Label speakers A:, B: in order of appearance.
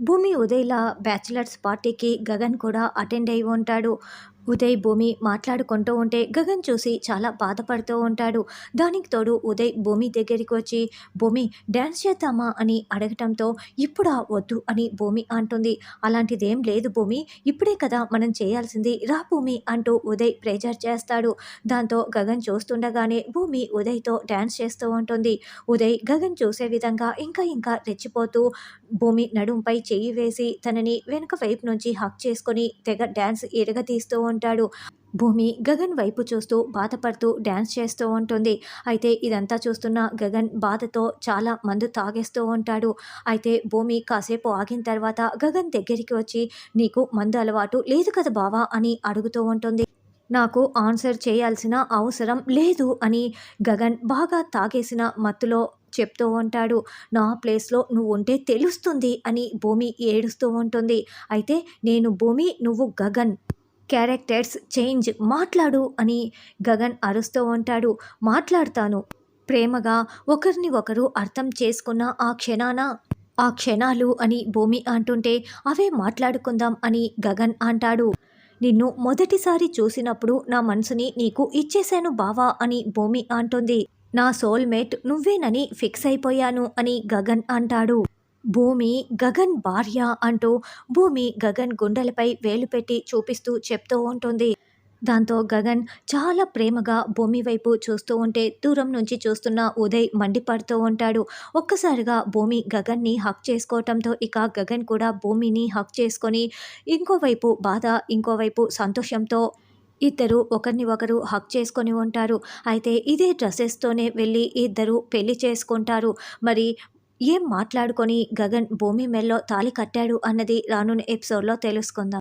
A: భూమి ఉదయ్ల బ్యాచిలర్స్ పార్టీకి గగన్ కూడా అటెండ్ అయి ఉంటాడు. ఉదయ్ భూమి మాట్లాడుకుంటూ ఉంటే గగన్ చూసి చాలా బాధపడుతూ ఉంటాడు. దానికి తోడు ఉదయ్ భూమి దగ్గరికి వచ్చి భూమి డ్యాన్స్ చేద్దామా? అని అడగటంతో ఇప్పుడా వద్దు అని భూమి అంటుంది. అలాంటిదేం లేదు భూమి ఇప్పుడే కదా మనం చేయాల్సింది. రా భూమి అంటూ ఉదయ్ ప్రెజర్ చేస్తాడు. దాంతో గగన్ చూస్తుండగానే భూమి ఉదయ్తో డ్యాన్స్ చేస్తూ ఉంటుంది. ఉదయ్ గగన్ చూసే విధంగా ఇంకా ఇంకా రెచ్చిపోతూ భూమి నడుంపై చెయ్యి వేసి తనని వెనుక వైపు నుంచి హక్ చేసుకొని తెగ డ్యాన్స్ ఎరగతీస్తూ ఉంటాడు భూమి గగన్ వైపు చూస్తూ బాధపడుతూ డ్యాన్స్ చేస్తూ ఉంటుంది. అయితే ఇదంతా చూస్తున్న గగన్ బాధతో చాలా మందు తాగేస్తూ ఉంటాడు. అయితే భూమి కాసేపు ఆగిన తర్వాత గగన్ దగ్గరికి వచ్చి నీకు మందు అలవాటు లేదు కదా బావా? అని అడుగుతూ ఉంటుంది. నాకు ఆన్సర్ చేయాల్సిన అవసరం లేదు అని గగన్ బాగా తాగేసిన మత్తులో చెప్తూ ఉంటాడు. నా ప్లేస్లో నువ్వు ఉంటే తెలుస్తుంది అని భూమి ఏడుస్తూ ఉంటుంది. అయితే నేను భూమి నువ్వు గగన్ క్యారెక్టర్స్ చేంజ్ మాట్లాడు అని గగన్ అరుస్తూ ఉంటాడు. మాట్లాడతాను. ప్రేమగా ఒకరిని ఒకరు అర్థం చేసుకున్న ఆ క్షణాన ఆ క్షణాలు అని భూమి అంటుంటే అవే మాట్లాడుకుందాం అని గగన్ అంటాడు. నిన్ను మొదటిసారి చూసినప్పుడు నా మనసుని నీకు ఇచ్చేశాను బావా అని భూమి అంటుంది. నా సోల్మేట్ నువ్వేనని ఫిక్స్ అయిపోయాను అని గగన్ అంటాడు. భూమి గగన్ భార్య అంటూ భూమి గగన్ గుండెలపై వేలు పెట్టి చూపిస్తూ చెప్తూ ఉంటుంది. దాంతో గగన్ చాలా ప్రేమగా భూమి వైపు చూస్తూ ఉంటే దూరం నుంచి చూస్తున్న ఉదయ్ మండిపడుతూ ఉంటాడు. ఒక్కసారిగా భూమి గగన్ని హక్ చేసుకోవటంతో ఇక గగన్ కూడా భూమిని హక్ చేసుకొని ఇంకోవైపు బాధ ఇంకోవైపు సంతోషంతో ఇద్దరు ఒకరిని ఒకరు హక్ చేసుకొని ఉంటారు. అయితే ఇదే డ్రెస్సెస్తోనే వెళ్ళి ఇద్దరు పెళ్ళి చేసుకుంటారు. మరి ఏం మాట్లాడుకొని గగన్ భూమి మెల్లో తాళి కట్టాడు అన్నది రానున్న ఎపిసోడ్లో తెలుసుకుందాం.